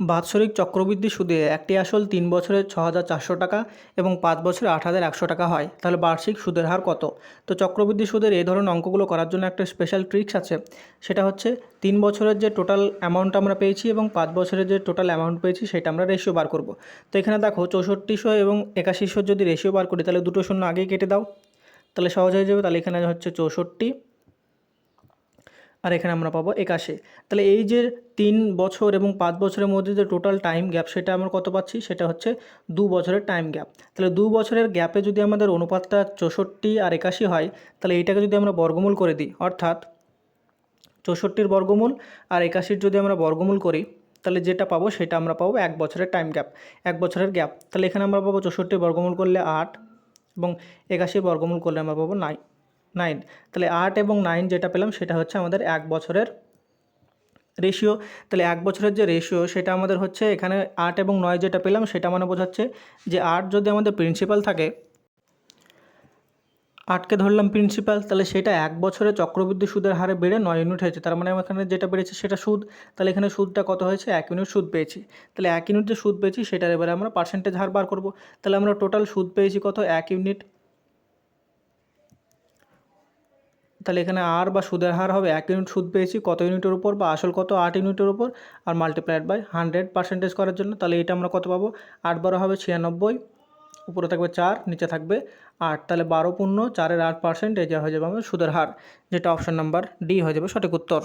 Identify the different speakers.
Speaker 1: বাৎসরিক চক্রবৃদ্ধি সুদে একটি আসল তিন বছরে ছ হাজার চারশো টাকা এবং পাঁচ বছরে আট হাজার একশো টাকা হয়। তাহলে বার্ষিক সুদের হার কত? তো চক্রবৃদ্ধি সুদের এই ধরনের অঙ্কগুলো করার জন্য একটা স্পেশাল ট্রিক্স আছে। সেটা হচ্ছে তিন বছরের যে টোটাল অ্যামাউন্ট আমরা পেয়েছি এবং পাঁচ বছরের যে টোটাল অ্যামাউন্ট পেয়েছি সেটা আমরা রেশিও বার করব। তো এখানে দেখো চৌষট্টিশো এবং একাশিশো যদি রেশিও বার করি তাহলে দুটো শূন্য আগেই কেটে দাও। তাহলে সহজ হয়ে যাবে। তাহলে এখানে হচ্ছে চৌষট্টি আর এখানে আমরা পাবো একাশি। তাহলে এই যে তিন বছর এবং পাঁচ বছরের মধ্যে যে টোটাল টাইম গ্যাপ সেটা আমরা কত পাচ্ছি? সেটা হচ্ছে দু বছরের টাইম গ্যাপ তাহলে দু বছরের গ্যাপে যদি আমাদের অনুপাতটা চৌষট্টি আর একাশি হয়, তাহলে এইটাকে যদি আমরা বর্গমূল করে দিই, অর্থাৎ চৌষট্টির বর্গমূল আর একাশির যদি আমরা বর্গমূল করি, তাহলে যেটা পাবো সেটা আমরা পাবো এক বছরের টাইম গ্যাপ এক বছরের গ্যাপ তাহলে এখানে আমরা পাবো চৌষট্টি বর্গমূল করলে আট এবং একাশি বর্গমূল করলে আমরা পাবো নাইন নাইন। তাহলে আট এবং নাইন যেটা পেলাম সেটা হচ্ছে আমাদের এক বছরের রেশিও তাহলে এক বছরের যে রেশিও সেটা আমাদের হচ্ছে এখানে আট এবং নয় যেটা পেলাম সেটা মানে বোঝাচ্ছে যে আট যদি আমাদের প্রিন্সিপাল থাকে, আটকে ধরলাম প্রিন্সিপাল তাহলে সেটা এক বছরে চক্রবৃদ্ধি সুদের হারে বেড়ে নয় ইউনিট হয়েছে। তার মানে এখানে যেটা বেড়েছে সেটা সুদ। তাহলে এখানে সুদটা কত হয়েছে? এক ইউনিট সুদ পেয়েছি। তাহলে এক ইউনিট যে সুদ পেয়েছি সেটার এবারে আমরা পার্সেন্টেজ হার বার করব। তাহলে আমরা টোটাল সুদ পেয়েছি কত? এক ইউনিট তাহলে এখানে আর বা সুদের হার হবে এক ইউনিট সুদ পেয়েছি, কত ইউনিটের উপর বা আসল কত আট ইউনিটের উপর আর মাল্টিপ্লাইড বাই হান্ড্রেড পার্সেন্টেজ করার জন্য তাহলে এটা আমরা কত পাবো? আট বারো হবে ছিয়ানব্বই, উপরে থাকবে চার, নিচে থাকবে আট, তাহলে বারো পূর্ণ চারের আট পার্সেন্ট যা হয়ে যাবে আমাদের সুদের হার, যেটা অপশান নাম্বার ডি হয়ে যাবে সঠিক উত্তর।